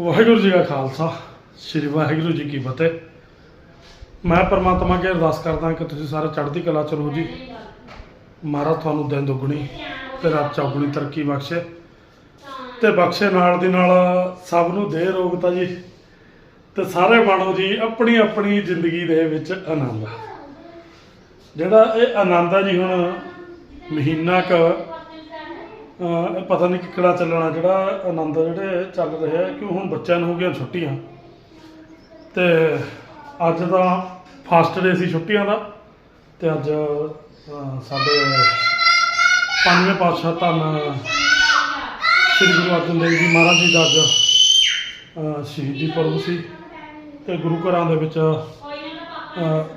ਵਾਹਿਗੁਰੂ ਜੀ ਕਾ ਖਾਲਸਾ, ਸ੍ਰੀ ਵਾਹਿਗੁਰੂ ਜੀ ਕੀ ਫਤਿਹ। ਮੈਂ ਪਰਮਾਤਮਾ ਅੱਗੇ ਅਰਦਾਸ ਕਰਦਾ ਕਿ ਤੁਸੀਂ ਸਾਰੇ ਚੜ੍ਹਦੀ ਕਲਾ ਚ ਰਹੋ ਜੀ। ਮਹਾਰਾਜ ਤੁਹਾਨੂੰ ਦਿਨ ਦੁੱਗਣੀ ਤੇ ਰਾਤ ਚੌਗਣੀ ਤਰੱਕੀ ਬਖਸ਼ੇ। ਤੇ ਬਖਸ਼ੇ ਨਾਲ ਦੀ ਨਾਲ ਸਭ ਨੂੰ ਦੇ ਰੋਗਤਾ ਜੀ। ਤੇ ਸਾਰੇ ਮਾਣੋ ਜੀ ਆਪਣੀ ਆਪਣੀ ਜ਼ਿੰਦਗੀ ਦੇ ਵਿੱਚ ਆਨੰਦ। ਜਿਹੜਾ ਇਹ ਆਨੰਦ ਆ ਜੀ, ਹੁਣ ਮਹੀਨਾ ਕ ਪਤਾ ਨਹੀਂ ਕਿਹੜਾ ਚੱਲਣਾ, ਜਿਹੜਾ ਆਨੰਦ ਜਿਹੜੇ ਚੱਲ ਰਿਹਾ ਕਿ ਹੁਣ ਬੱਚਿਆਂ ਨੂੰ ਹੋ ਗਈਆਂ ਛੁੱਟੀਆਂ। ਤੇ ਅੱਜ ਦਾ ਫਸਟ ਡੇ ਸੀ ਛੁੱਟੀਆਂ ਦਾ, ਤੇ ਅੱਜ ਸਾਡੇ ਪੰਜਵੇਂ ਪਾਤਸ਼ਾਹ ਧੰਨ ਸ੍ਰੀ ਗੁਰੂ ਅਰਜਨ ਦੇਵ ਜੀ ਮਹਾਰਾਜ ਜੀ ਦਾ ਅੱਜ ਸ਼ਹੀਦੀ ਪੁਰਬ ਸੀ। ਤੇ ਗੁਰੂ ਘਰਾਂ ਦੇ ਵਿੱਚ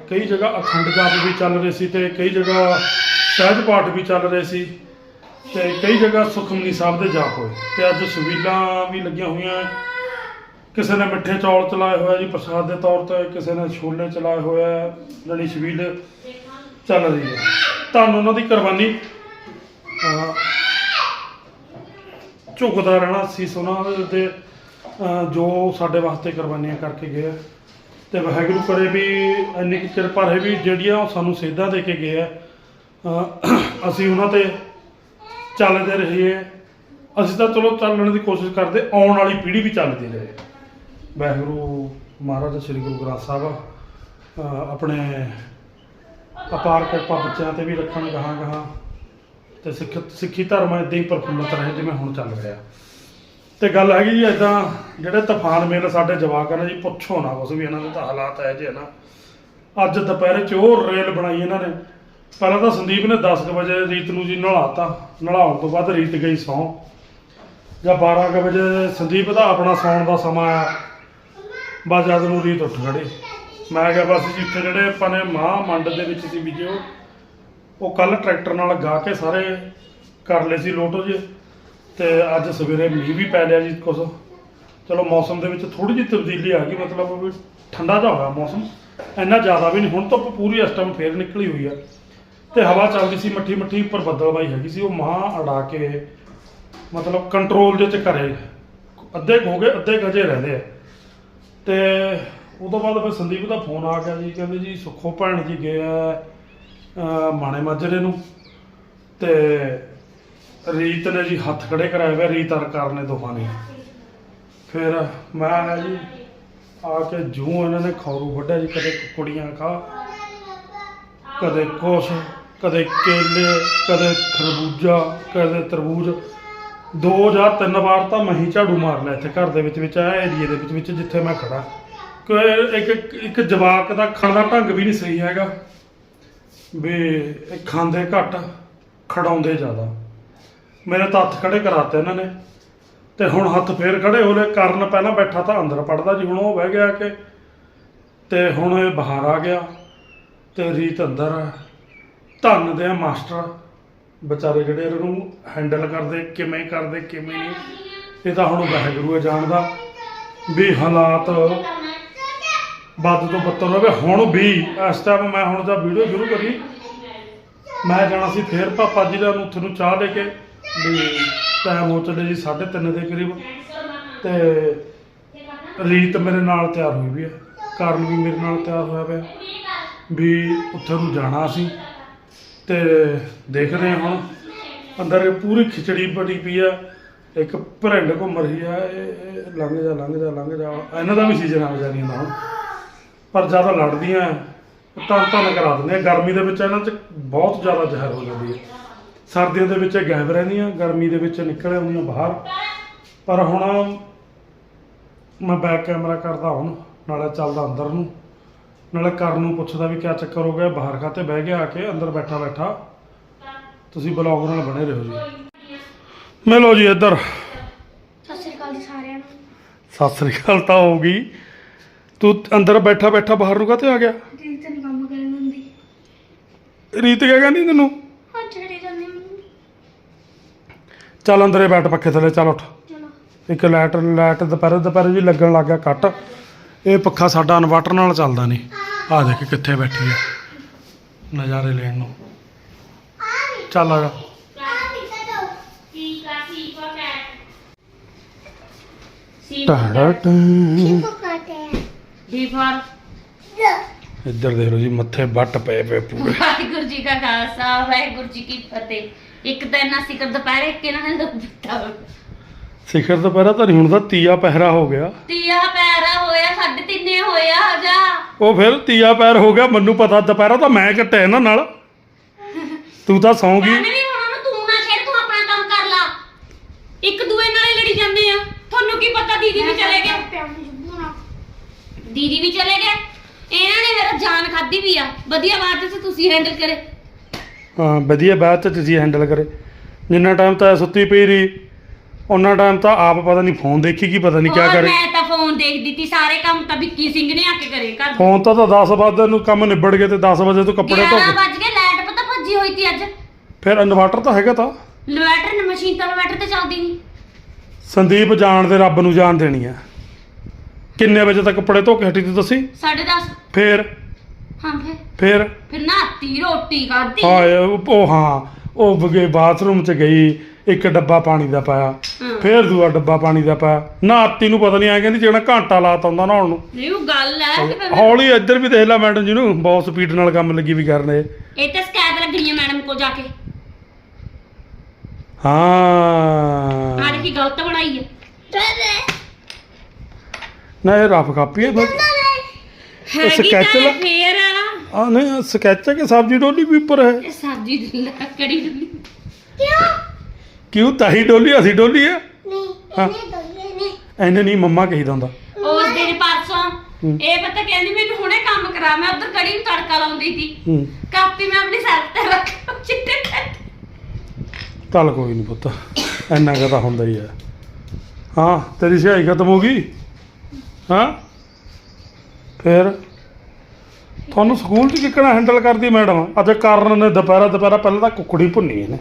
ਕਈ ਜਗ੍ਹਾ ਅਖੰਡ ਜਾਪ ਵੀ ਚੱਲ ਰਹੇ ਸੀ ਤੇ ਕਈ ਜਗ੍ਹਾ ਸਹਿਜ ਪਾਠ ਵੀ ਚੱਲ ਰਹੇ ਸੀ। ਤੇ ਕਈ ਜਗ੍ਹਾ ਸੁਖਮਨੀ ਸਾਹਿਬ ਦੇ ਜਾਪ ਹੋਏ ਤੇ ਅੱਜ ਛਬੀਲਾਂ ਵੀ ਲੱਗੀਆਂ ਹੋਈਆਂ ਕਿਸੇ ਨੇ ਮਿੱਠੇ ਚੌਲ ਚਲਾਏ ਹੋਏ ਜੀ ਪ੍ਰਸਾਦ ਦੇ ਤੌਰ ਤੇ, ਕਿਸੇ ਨੇ ਛੋਲੇ ਚਲਾਏ ਹੋਏ ਆ, ਜਿਹੜੀ ਛਬੀਲ ਚੱਲ ਰਹੀ ਹੈ। ਤੁਹਾਨੂੰ ਉਹਨਾਂ ਦੀ ਕੁਰਬਾਨੀ। ਝੁਕਦਾ ਰਹਿਣਾ ਸੀ ਉਹਨਾਂ ਦੇ ਜੋ ਸਾਡੇ ਵਾਸਤੇ ਕੁਰਬਾਨੀਆਂ ਕਰਕੇ ਗਏ ਆ। ਤੇ ਵਾਹਿਗੁਰੂ ਕਰੇ ਵੀ ਇੰਨੀ ਕੁ ਕਿਰਪਾ ਰਹੇ ਵੀ ਜਿਹੜੀਆਂ ਉਹ ਸਾਨੂੰ ਸੇਧਾਂ ਦੇ ਕੇ ਗਏ ਆ। ਅਸੀਂ ਉਹਨਾਂ ਤੇ ਚੱਲਦੇ ਰਹੀਏ ਅਸੀਂ ਤਾਂ ਚਲੋ ਚੱਲਣ ਦੀ ਕੋਸ਼ਿਸ਼ ਕਰਦੇ ਆਉਣ ਵਾਲੀ ਪੀੜ੍ਹੀ ਵੀ ਚੱਲਦੀ ਰਹੇ। ਵਾਹਿਗੁਰੂ ਮਹਾਰਾਜ ਸ੍ਰੀ ਗੁਰੂ ਗ੍ਰੰਥ ਸਾਹਿਬ ਅਹ, ਆਪਣੇ ਅਪਾਰ ਕਿਰਪਾ ਬੱਚਿਆਂ ਤੇ ਵੀ ਰੱਖਣ ਗਾਹਾਂ ਗਾਹਾਂ ਤੇ ਸਿੱਖ ਸਿੱਖੀ ਧਰਮ ਇਦਾਂ ਹੀ ਪ੍ਰਫੁੱਲਤ ਰਹੇ ਜਿਵੇਂ ਹੁਣ ਚੱਲ ਰਿਹਾ। ਤੇ ਗੱਲ ਹੈਗੀ ਜੀ ਇਦਾਂ ਜਿਹੜੇ ਤੂਫਾਨ ਮੇਲ ਸਾਡੇ ਜਵਾਕ ਨੇ ਜੀ ਪੁੱਛੋ ਨਾ ਕੁਛ ਵੀ ਇਹਨਾਂ ਦੇ ਤਾਂ ਹਾਲਾਤ ਹੈ ਜੇ ਨਾ। ਅੱਜ ਦੁਪਹਿਰੇ ਚ ਉਹ ਰੇਲ ਬਣਾਈ ਇਹਨਾਂ ਨੇ। ਪਹਿਲਾਂ ਤਾਂ ਸੰਦੀਪ ਨੇ 10 ਕੁ ਵਜੇ ਰੀਤ ਨੂੰ ਜੀ ਨਲਾਤਾ ਨਲਾਉਣ ਤੋਂ ਬਾਅਦ ਰੀਤ ਗਈ ਸੌਂ। ਜਾਂ 12 ਕੁ ਵਜੇ ਸੰਦੀਪ ਦਾ ਆਪਣਾ ਸੌਣ ਦਾ ਸਮਾਂ ਆ। ਬਸ ਜਦ ਨੂੰ ਰੀਤ ਉੱਠ ਖੜੀ। ਮੈਂ ਕਿਹਾ ਬਸ ਜਿੱਥੇ ਜਿਹੜੇ ਆਪਾਂ ਨੇ ਮਾਂ ਮੰਡ ਦੇ ਵਿੱਚ ਸੀ ਬੀਜੇ ਉਹ ਉਹ ਕੱਲ ਟਰੈਕਟਰ ਨਾਲ ਗਾ ਕੇ ਸਾਰੇ ਕਰ ਲਏ ਸੀ ਲੋਟੋ ਜੇ। ਤੇ ਅੱਜ ਸਵੇਰੇ ਮੀਂਹ ਵੀ ਪੈ ਲਿਆ ਜੀ ਕੁਛ। ਚਲੋ ਮੌਸਮ ਦੇ ਵਿੱਚ ਥੋੜੀ ਜਿਹੀ ਤਬਦੀਲੀ ਆ ਗਈ, ਮਤਲਬ ਵੀ ਠੰਡਾ ਜਿਹਾ ਹੋਇਆ ਮੌਸਮ। ਇੰਨਾ ਜ਼ਿਆਦਾ ਵੀ ਨਹੀਂ, ਹੁਣ ਧੁੱਪ ਪੂਰੀ ਇਸ ਟਾਈਮ ਫੇਰ ਨਿਕਲੀ ਹੋਈ ਆ। ਤੇ ਹਵਾ ਚੱਲਦੀ ਸੀ ਮੱਠੀ ਮੱਠੀ ਉੱਪਰ ਬੱਦਲਬਾਈ ਹੈਗੀ ਸੀ, ਉਹ ਮਾਂ ਅੜਾ ਕੇ, ਮਤਲਬ ਕੰਟਰੋਲ ਦੇ ਚ ਕਰੇ ਅੱਧੇ ਕੁ ਹੋ ਗਏ, ਅੱਧੇ ਗਜੇ ਰਹਿੰਦੇ ਆ। ਤੇ ਉਹ ਤੋਂ ਬਾਅਦ ਫਿਰ ਸੰਦੀਪ ਦਾ ਫੋਨ ਆ ਗਿਆ ਜੀ, ਕਹਿੰਦੇ ਜੀ, ਸੁੱਖੋ ਭੈਣ ਜੀ ਗਏ ਆ ਮਾਣੇ ਮਾਜਰੇ ਨੂੰ। ਤੇ ਰੀਤ ਨੇ ਜੀ ਹੱਥ ਖੜੇ ਕਰਾਏ ਹੋਏ ਰੀਤ ਅਰ ਕਰਨੇ ਦੋਹਾਂ ਨੇ। ਫਿਰ ਮੈਂ ਆਇਆ ਜੀ, ਆ ਕੇ ਜੂ ਇਹਨਾਂ ਨੇ ਖੌਰੂ ਵੱਢਿਆ ਜੀ, ਕਦੇ ਕੁੜੀਆਂ ਖਾ, ਕਦੇ ਕੁਛ। ਕਦੇ ਕੇਲੇ, ਕਦੇ ਖਰਬੂਜਾ, ਕਦੇ ਤਰਬੂਜ। ਦੋ ਜਾਂ ਤਿੰਨ ਵਾਰ ਤਾਂ ਮੈਂ ਹੀ ਝਾੜੂ ਮਾਰ ਲਿਆ ਇੱਥੇ ਘਰ ਦੇ ਵਿੱਚ ਵਿੱਚ ਆ ਏਰੀਏ ਦੇ ਵਿੱਚ ਵਿੱਚ ਜਿੱਥੇ ਮੈਂ ਖੜਾ ਕਿ ਇੱਕ ਇੱਕ ਜਵਾਕ ਦਾ ਖਾਣ ਦਾ ਢੰਗ ਵੀ ਨਹੀਂ ਸਹੀ ਹੈਗਾ। ਵੀ ਇਹ ਖਾਂਦੇ ਘੱਟ ਖੜਾਉਂਦੇ ਜ਼ਿਆਦਾ। ਮੇਰੇ ਤਾਂ ਹੱਥ ਖੜੇ ਕਰਾਤੇ ਇਹਨਾਂ ਨੇ। ਤੇ ਹੁਣ ਹੱਥ ਫੇਰ ਖੜੇ ਹੋਲੇ ਲਏ ਕਰਨ ਪਹਿਲਾਂ ਬੈਠਾ ਤਾਂ ਅੰਦਰ ਪੜਦਾ ਜੀ, ਹੁਣ ਉਹ ਬਹਿ ਗਿਆ ਕਿ। ਤੇ ਹੁਣ ਇਹ ਬਾਹਰ ਆ ਗਿਆ। ਤੇ ਰੀਤ ਅੰਦਰ ਆ। ਧੰਨ ਦੇ ਆ ਮਾਸਟਰ। ਵਿਚਾਰੇ ਜਿਹੜੇ ਇਹਨਾਂ ਨੂੰ ਹੈਂਡਲ ਕਰਦੇ, ਕਿਵੇਂ ਕਰਦੇ, ਕਿਵੇਂ ਨਹੀਂ, ਇਹ ਤਾਂ ਹੁਣ ਵਾਹਿਗੁਰੂ ਹੈ ਜਾਣਦਾ। ਵੀ ਹਾਲਾਤ ਵੱਧ ਤੋਂ ਬੱਤਰ ਹੋਵੇ ਹੁਣ ਵੀ ਇਸ ਟਾਈਮ ਮੈਂ ਹੁਣ ਦਾ ਵੀਡੀਓ ਸ਼ੁਰੂ ਕਰੀ। ਮੈਂ ਜਾਣਾ ਸੀ ਫੇਰ ਪਾਪਾ ਜੀ ਦਾ ਨੂੰ ਉੱਥੇ ਨੂੰ ਚਾਹ ਲੈ ਕੇ। ਵੀ ਟਾਈਮ ਹੋ ਚੱਲੇ ਜੀ 3:30 ਦੇ ਕਰੀਬ। ਤੇ ਰੀਤ ਮੇਰੇ ਨਾਲ ਤਿਆਰ ਹੋਈ ਵੀ ਹੈ। ਕਰਨ ਵੀ ਮੇਰੇ ਨਾਲ ਤਿਆਰ ਹੋਇਆ ਪਿਆ। ਵੀ ਉੱਥੇ ਨੂੰ ਜਾਣਾ ਸੀ। ਤੇ ਦੇਖਦੇ ਹਾਂ। ਹੁਣ ਅੰਦਰ ਪੂਰੀ ਖਿਚੜੀ ਬਣੀ ਪਈ ਆ। ਇੱਕ ਭਰਿੰਡ ਘੁੰਮ ਰਹੀ ਆ। ਇਹ ਇਹ ਲੰਘ ਜਾ ਲੰਘ ਜਾ ਲੰਘ ਜਾ ਇਹਨਾਂ ਦਾ ਵੀ ਸੀਜ਼ਨ ਆ ਵਿਚਾਰੀਆਂ ਦਾ ਹੁਣ ਪਰ ਜ਼ਿਆਦਾ ਲੜਦੀਆਂ। ਤਾਂ ਤਾਂ ਕਰਾ ਦਿੰਦੇ ਆ। ਗਰਮੀ ਦੇ ਵਿੱਚ ਇਹਨਾਂ 'ਚ ਬਹੁਤ ਜ਼ਿਆਦਾ ਜ਼ਹਿਰ ਹੋ ਜਾਂਦੀ ਹੈ ਸਰਦੀਆਂ ਦੇ ਵਿੱਚ ਇਹ ਗਾਇਬ ਰਹਿੰਦੀਆਂ। ਗਰਮੀ ਦੇ ਵਿੱਚ ਨਿਕਲ ਆਉਂਦੀਆਂ ਬਾਹਰ। ਪਰ ਹੁਣ ਮੈਂ ਬੈਕ ਕੈਮਰਾ ਕਰਦਾ ਹੁਣ। ਨਾਲੇ ਚੱਲਦਾ ਅੰਦਰ ਨੂੰ। ਨਾਲੇ ਕਰਨ ਨੂੰ ਪੁੱਛਦਾ ਵੀ ਕਿਆ ਚੱਕਰ ਹੋ ਗਿਆ ਬਾਹਰ ਖਾਤੇ ਬਹਿ ਗਿਆ ਆ ਕੇ ਅੰਦਰ ਬੈਠਾ ਬੈਠਾ। ਤੁਸੀਂ ਬਲੌਗ ਨਾਲ ਬਣੇ ਰਹੋ ਜੀ। ਮਿਲੋ ਜੀ ਇੱਧਰ। ਸਤਿ ਸ਼੍ਰੀ ਅਕਾਲ ਜੀ ਸਾਰਿਆਂ ਨੂੰ। ਸਤਿ ਸ੍ਰੀ ਅਕਾਲ ਤਾਂ ਹੋ ਗਈ। ਤੂੰ ਅੰਦਰ ਬੈਠਾ ਬੈਠਾ ਬਾਹਰ ਨੂੰ ਕਾਤੇ ਆ ਗਿਆ? ਜੀ ਤੈਨੂੰ ਕੰਮ ਕਰਨ ਦਿੰਦੀ। ਰੀਤ ਕਿਆ ਕਹਿੰਦੀ ਤੈਨੂੰ? ਹਾਂ ਛੜੀ ਜਾਂਦੀ ਮੈਨੂੰ ਚੱਲ ਅੰਦਰੇ ਬੈਠ ਪੱਖੇ ਥੱਲੇ ਚੱਲ ਉੱਠ। ਚਲੋ। ਇੱਕ ਲਾਈਟ ਲਾਈਟ ਦੁਪਹਿਰੇ ਦੁਪਹਿਰੇ ਜੀ ਲੱਗਣ ਲੱਗ ਗਿਆ ਕੱਟ ਇਹ ਪੱਖਾ ਸਾਡਾ ਇਨਵਰਟਰ ਨਾਲ ਚੱਲਦਾ ਨਹੀਂ ਆ ਦੇਖ ਕਿੱਥੇ ਬੈਠੀ ਆ। ਨਜ਼ਾਰੇ ਲੈਣ ਨੂੰ। ਚੱਲ ਆ ਜਾ। ਸੀ ਟਾੜਾ ਟਾਂ। D for. ਇੱਧਰ ਦੇਖ ਲਓ ਜੀ ਮੱਥੇ ਵੱਟ ਪਏ ਪਏ ਪੂਰੇ। ਵਾਹਿਗੁਰੂ ਜੀ ਕਾ ਖਾਲਸਾ ਵਾਹਿਗੁਰੂ ਜੀ ਕੀ ਫਤਿਹ। ਇੱਕ ਤਾਂ ਇਹਨਾਂ ਸਿਕਰ ਦੁਪਹਿਰੇ ਇੱਕ ਇਹਨਾਂ ਨੇ ਦਿੱਤਾ। ਸਿਖਰ ਤੋਂ ਪਹਿਲਾਂ ਤਾਂ ਨਹੀਂ ਹੁਣ ਤਾਂ ਤੀਆ ਪਹਿਰਾ ਹੋ ਗਿਆ। ਤੀਆ ਸਾਢੇ ਤਿੰਨੇ ਹੋਇਆ ਜਾ। ਉਹ ਫਿਰ ਤੀਆ ਪੈਰ ਹੋ ਗਿਆ ਮੈਨੂੰ ਪਤਾ ਦੁਪਹਿਰਾ ਤਾਂ ਮੈਂ ਕੱਟਿਆ ਇਹਨਾਂ ਨਾਲ। ਤੂੰ ਤਾਂ ਸੌਂਗੀ। ਕਹਿੰਦੇ ਵੀ ਹੁਣ ਉਹਨੂੰ ਤੂੰ ਨਾ ਛੇੜ ਤੂੰ ਆਪਣਾ ਕੰਮ ਕਰ ਲਾ। ਇੱਕ ਦੂਏ ਨਾਲ ਹੀ ਲੜੀ ਜਾਂਦੇ ਆ। ਤੁਹਾਨੂੰ ਕੀ ਪਤਾ ਦੀਦੀ ਵੀ ਚਲੇ ਗਏ? ਦੀਦੀ ਵੀ ਚਲੇ ਗਏ? ਇਹਨਾਂ ਨੇ ਮੇਰਾ ਜਾਨ ਖਾਦੀ ਵੀ ਆ। ਵਧੀਆ ਬਾਤ ਤੇ ਤੁਸੀਂ ਹੈਂਡਲ ਕਰੇ। ਹਾਂ ਵਧੀਆ ਬਾਤ ਤੇ ਤੁਸੀਂ ਹੈਂਡਲ ਕਰੇ। ਜਿੰਨਾ ਟਾਈਮ ਤਾਂ ਸੁੱਤੀ ਪਈ ਰਹੀ ਉਹਨਾਂ ਟਾਈਮ ਤਾਂ ਆਪ ਪਤਾ ਨਹੀਂ ਫੋਨ ਦੇਖੀ ਕੀ ਪਤਾ ਨਹੀਂ ਕੀ ਹੋਰ ਕਰੇ। ਮੈਂ ਤਾਂ ਫੋਨ ਦੇਖਦੀ ਤੀ ਸਾਰੇ ਕੰਮ ਤਾਂ ਵਿੱਕੀ ਸਿੰਘ ਨੇ ਆ ਕੇ ਕਰੇ ਘਰ ਦੇ। ਫੋਨ ਤਾਂ ਤਾਂ 10 ਵਜੇ ਨੂੰ ਕੰਮ ਨਿਬੜ ਗਏ ਤੇ 10 ਵਜੇ ਤੋਂ ਕੱਪੜੇ ਧੋ 11 ਕੇ। ਵੱਜ ਗਏ ਲਾਈਟ ਪਤਾ ਭੱਜੀ ਹੋਈ ਤੀ ਅੱਜ। ਫਿਰ ਇਨਵਰਟਰ ਤਾਂ ਹੈਗਾ ਤਾਂ। ਇਨਵਰਟਰ ਮਸ਼ੀਨ ਤਾਂ ਇਨਵਰਟਰ ਤੇ ਚੱਲਦੀ ਨਹੀਂ ਸੰਦੀਪ ਜਾਣ ਦੇ ਰੱਬ ਨੂੰ ਜਾਣ ਦੇਣੀ ਆ। ਕਿੰਨੇ ਵਜੇ ਤੱਕ ਕੱਪੜੇ ਧੋ ਕੇ ਹਟੀ ਤੀ ਤੁਸੀਂ? 10:30 ਫੇਰ? ਹਾਂ ਫਿਰ। ਫੇਰ? ਫਿਰ ਨਾਤੀ ਰੋਟੀ ਖਾਧੀ। ਹਾਏ ਉਹ ਉਹ ਹਾਂ ਉਹ ਬਗੇ ਬਾਥਰੂਮ ਚ ਗਈ ਇੱਕ ਡੱਬਾ ਪਾਣੀ ਦਾ ਪਾਇਆ। ਫੇਰ ਦੂਆ ਡੱਬਾ ਪਾਣੀ ਦਾ ਪਾਇਆ। ਨਾਤੀ ਨੂੰ ਪਤਾ ਨਹੀਂ ਆ ਕਹਿੰਦੀ ਜਿਹੜਾ ਘੰਟਾ ਲਾਤਾ ਹੁੰਦਾ ਨਹਾਉਣ ਨੂੰ। ਨਹੀਂ ਉਹ ਗੱਲ ਹੈ ਕਿ ਫਿਰ ਹੌਲੀ ਇੱਧਰ ਵੀ ਦੇਖ ਲੈ ਮੈਡਮ ਜੀ ਨੂੰ ਬਹੁਤ ਸਪੀਡ ਨਾਲ ਕੰਮ ਲੱਗੀ ਵੀ ਕਰਨ ਇਹ। ਇਹ ਤਾਂ ਸ਼ਿਕਾਇਤ ਲੱਗਣੀ ਹੈ ਮੈਡਮ ਕੋਲ ਜਾ ਕੇ। ਹਾਂ। ਆਹ ਦੇਖੀ ਗਲਤ ਬਣਾਈ ਹੈ ਨਾ ਇਹ ਰਫ ਕਾਪੀ ਹੈ ਹੈਗੀ sketch ਤਾਂ ਲਾ- ਫੇਰ ਆ। ਨਹੀਂ ਸਕੈਚ ਹੈ ਕਿ ਸਬਜ਼ੀ ਡੋਲੀ ਵੀ ਉੱਪਰ ਹੈ? ਇਹ ਸਬਜ਼ੀ ਦੀ ਲੱਕੜੀ ਡੁੱਲੀ? ਕਿਉਂ? ਤਾਹੀ ਡੋਲੀ ਅਸੀਂ ਡੋਲੀ ਆ। ਹਾਂ। ਐਨੇ ਨਹੀਂ ਮੰਮਾ ਕਹੀਦਾ ਹੁੰਦਾ। ਉਸ ਦਿਨ ਪਰਸੋਂ ਹੂੰ। ਇਹ ਪਤਾ ਕਹਿੰਦੀ ਮੈਨੂੰ ਹੁਣੇ ਕੰਮ ਕਰਾ ਮੈਂ ਉਧਰ ਕੜੀ ਨੂੰ ਤੜਕਾ ਲਾਉਂਦੀ ਸੀ। ਹੂੰ। ਕਾਪੀ ਮੈਂ ਆਪਣੀ ਸਿਰ ਤੇ ਰੱਖ ਚਿੱਟੇ ਕੱਟ ਚੱਲ ਕੋਈ ਨਹੀਂ ਪੁੱਤ ਇੰਨਾ ਕੁ ਤਾਂ ਹੁੰਦਾ ਹੀ ਹੈ ਹਾਂ ਤੇਰੀ ਸਿਹਾਈ ਖਤਮ ਹੋ ਗਈ? ਹਾਂ? ਫਿਰ? ਤੁਹਾਨੂੰ ਸਕੂਲ 'ਚ ਕਿੱਕਣਾ ਹੈਂਡਲ ਕਰਦੀ ਮੈਡਮ ਅੱਜ ਕਾਰਨ ਨੇ ਦੁਪਹਿਰਾ ਦੁਪਹਿਰਾ ਪਹਿਲਾਂ ਤਾਂ ਕੁੱਕੜੀ ਭੁੰਨੀ ਇਹਨੇ।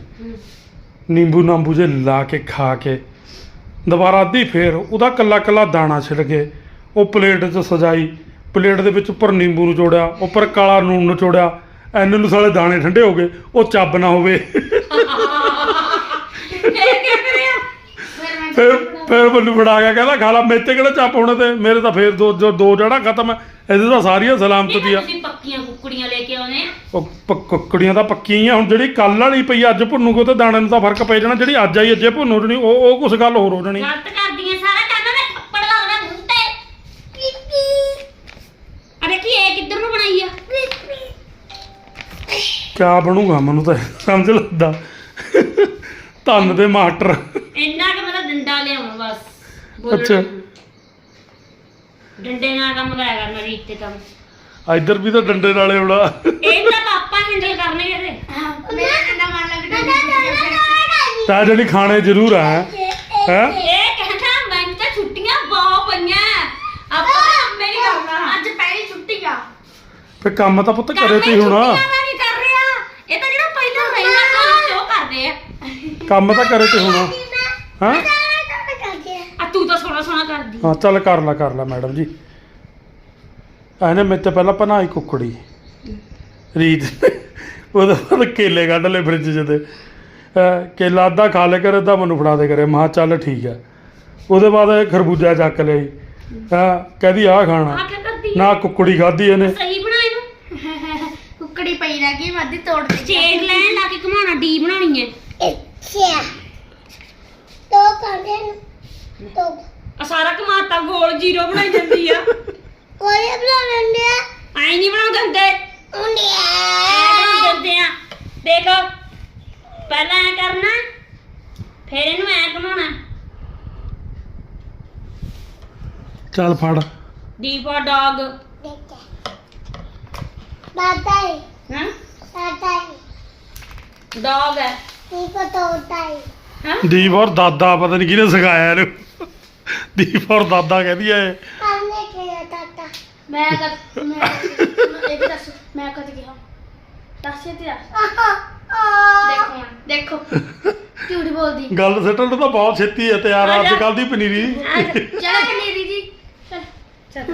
ਨਿੰਬੂ ਨਾਂਬੂ ਜੇ ਲਾ ਕੇ ਖਾ ਕੇ ਦੁਬਾਰਾ ਅੱਧੀ ਫੇਰ ਉਹਦਾ ਕੱਲਾ ਕੱਲਾ ਦਾਣਾ ਛਿਲ ਕੇ ਉਹ ਪਲੇਟ 'ਚ ਸਜਾਈ, ਪਲੇਟ ਦੇ ਵਿੱਚ ਉੱਪਰ ਨਿੰਬੂ ਨੂੰ ਚੋੜਿਆ ਉੱਪਰ ਕਾਲਾ ਨੂਣ ਚੋੜਿਆ ਐਨੇ ਨੂੰ ਸਾਲੇ ਦਾਣੇ ਠੰਡੇ ਹੋ ਗਏ, ਉਹ ਚੱਬ ਨਾ ਹੋਵੇ। ਫਿਰ ਫਿਰ ਮੈਨੂੰ ਫੜਾ ਗਿਆ ਕਹਿੰਦਾ ਖਾ ਲਾ ਮੇਰੇ ਤੇ ਕਿਹੜਾ ਚੱਪ ਹੋਣੇ ਤੇ? ਮੇਰੇ ਤਾਂ ਫੇਰ ਦੋ ਜੋ ਦੋ ਜੜਾ ਖਤਮ ਹੈ ਇਹਦੇ ਤਾਂ ਸਾਰੀਆਂ ਸਲਾਮਤ ਨਹੀਂ ਦੀਆਂ। ਤੁਸੀਂ ਪੱਕੀਆਂ ਕੁੱਕੜੀਆਂ ਲੈ ਕੇ ਆਉਨੇ ਆ। ਉਹ ਪ- ਕੁੱਕੜੀਆਂ ਤਾਂ ਪੱਕੀਆਂ ਹੀ ਆ ਹੁਣ ਜਿਹੜੀ ਕੱਲ ਵਾਲੀ ਪਈ ਅੱਜ ਭੁੰਨੂਗੋ ਤੇ ਦਾਣੇ ਨੂੰ ਤਾਂ ਫ਼ਰਕ ਪੈ ਜਾਣਾ ਜਿਹੜੀ ਅੱਜ ਆਈ ਅੱਜੇ ਭੁੰਨੂ ਜਣੀ ਉਹ ਉਹ ਕੁਛ ਗੱਲ ਹੋਰ ਹੋ ਜਾਣੀ ਗਲਤ ਕਰਦੀਆਂ ਸਾਰਾ ਕੰਮ ਮੈਂ ਥੱਪੜ ਲਾਉਣਾ ਮੂੰਹ ਤੇ। ਅਰੇ ਕੀ ਇਹ ਕਿੱਧਰ ਨੂੰ ਬਣਾਈ ਆ? ਕਿਆ ਬਣੂਗਾ ਮੈਨੂੰ ਤਾਂ ਸਮਝ ਲੱਗਦਾ। ਧੰਨ ਦੇ ਮਾਸਟਰ ਇੰਨਾ ਕਿ ਮੈਂ ਤਾਂ ਡੰਡਾ ਲਿਆਉਣਾ ਬਸ ਬੋਲਣਾ ਅੱਛਾ। ਡੰਡੇ ਨਾਲ ਕੰਮ ਕਰਾਇਆ ਕਰਨਾ ਰੀਤ ਤੇ ਕੰਮ ਇੱਧਰ ਵੀ ਤਾਂ ਡੰਡੇ ਨਾਲੇ ਆਉਣਾ ਇਹ ਤਾਂ ਪਾਪਾ ਹੈਂਡਲ ਕਰਨੇ ਇਹਦੇ। ਤਾਂ ਜਿਹੜੀ ਖਾਣੇ ਜ਼ਰੂਰ ਆ ਹੈ? ਇਹ ਕਹਿੰਦਾ ਮੈਨੂੰ ਤਾਂ ਛੁੱਟੀਆਂ ਬਹੁਤ ਪਈਆਂ। ਆਪਾਂ ਮੇਰੀ ਕਰਨਾ। ਅੱਜ ਪਹਿਲੀ ਛੁੱਟੀ ਆ। ਫੇ ਕੰਮ ਤਾਂ ਪੁੱਤ ਕਰੇ ਤੇ ਕੰਮ ਇਹ ਹੋਣਾ। ਨਹੀਂ ਕਰ ਰਿਹਾ। ਇਹ ਤਾਂ ਜਿਹੜਾ ਪਹਿਲਾਂ ਰਹਿਣਾ ਕਾਲਜ ਉਹ ਕਰਦੇ ਆ। ਕੰਮ ਤਾਂ ਕਰੇ ਤੇ ਹੋਣਾ। ਹਾਂ ਆ ਤੂੰ ਤਾਂ ਸੋਹਣਾ ਸੋਹਣਾ ਕਰਦੀ ਹਾਂ ਚੱਲ ਕਰ ਲੈ ਕਰ ਲੈ ਮੈਡਮ ਜੀ। ਇਹਨੇ ਮੇਰੇ ਤੇ ਪਹਿਲਾਂ ਬਣਾਈ ਕੁੱਕੜੀ। ਰੀਤ ਉਹਦੇ ਬਾਅਦ ਕੇਲੇ ਕੱਢ ਲਏ ਫ੍ਰਿਜ 'ਚ ਤੇ। ਕੇਲਾ ਅੱਧਾ ਖਾ ਲੈ ਕਰੇ ਤਾਂ ਮੈਨੂੰ ਫੜਾ ਦੇ ਕਰੇ। ਮਾ ਚੱਲ ਠੀਕ ਹੈ। ਉਹਦੇ ਬਾਅਦ ਇਹ ਖਰਬੂਜਾ ਚੱਕ ਲਈ ਹਾਂ ਕਹਦੀ ਆ ਖਾਣਾ। ਆ ਕੀ ਕਰਦੀ ਨਾ ਕੁੱਕੜੀ ਖਾਧੀ ਇਹਨੇ। ਸਹੀ ਬਣਾ ਇਹਨੂੰ ਕੁੱਕੜੀ ਪਈ ਰਹਿ ਗਈ ਅੱਧੀ ਤੋੜ ਦਿੱਤੀ। ਚੇੜ ਲੈਣ ਲਾ ਕੇ ਘਮਾਉਣਾ ਡੀ ਬਣਾਉਣੀ ਹੈ। ਅੱਛਾ ਤੋ ਕਰਦੇ ਤੋ ਆ ਸਾਰਾ ਕਮਾਤਾ ਗੋਲ ਜ਼ੀਰੋ ਬਣਾਈ ਜਾਂਦੀ ਆ। ਕੋਈ ਬਣਾ ਲੈਂਦੇ ਆ। ਐ ਨਹੀਂ ਬਣਾਉਂਦੇ ਹੁੰਦੇ ਹੁੰਦੇ ਬਣਾਉਂਦੇ ਹੁੰਦੇ ਆ। ਦੇਖੋ ਪਹਿਲਾਂ ਐ ਕਰਨਾ ਫਿਰ ਇਹਨੂੰ ਐ ਘਮਾਉਣਾ। ਚੱਲ ਫੜ। ਡੀ ਫॉर ਡੌਗ ਦਾਦਾ ਹੈ। ਹਾਂ? ਦਾਦਾ ਹੈ। ਡੌਗ ਹੈ। ਠੀਕ ਤੋੜਦਾ ਹੈ ਹਾਂ? ਦੀਪ ਔਰ ਦਾਦਾ ਪਤਾ ਨਹੀਂ ਕਿਹਨੇ ਸਿਖਾਇਆ ਇਹਨੂੰ। ਦੀਪ ਔਰ ਦਾਦਾ ਕਹਿੰਦੀ ਐ। ਆਨੇ ਕਿਹਾ ਦਾਦਾ। ਮੈਂ ਕਦ ਮੈਂ ਇਹ ਵੀ ਦੱਸ ਮੈਂ ਕਦ ਕਿਹਾ? ਦੱਸ ਤੇ ਦੱਸ ਦੇਖੋ ਹੁਣ, ਦੇਖੋ। ਝੂਠ ਬੋਲਦੀ। ਗੱਲ ਸੱਟਣ ਨੂੰ ਤਾਂ ਬਹੁਤ ਛੇਤੀ ਹੈ ਤਿਆਰ ਅੱਜ ਕੱਲ ਦੀ ਪਨੀਰੀ। ਚਲੋ ਪਨੀਰੀ ਜੀ। ਚਲ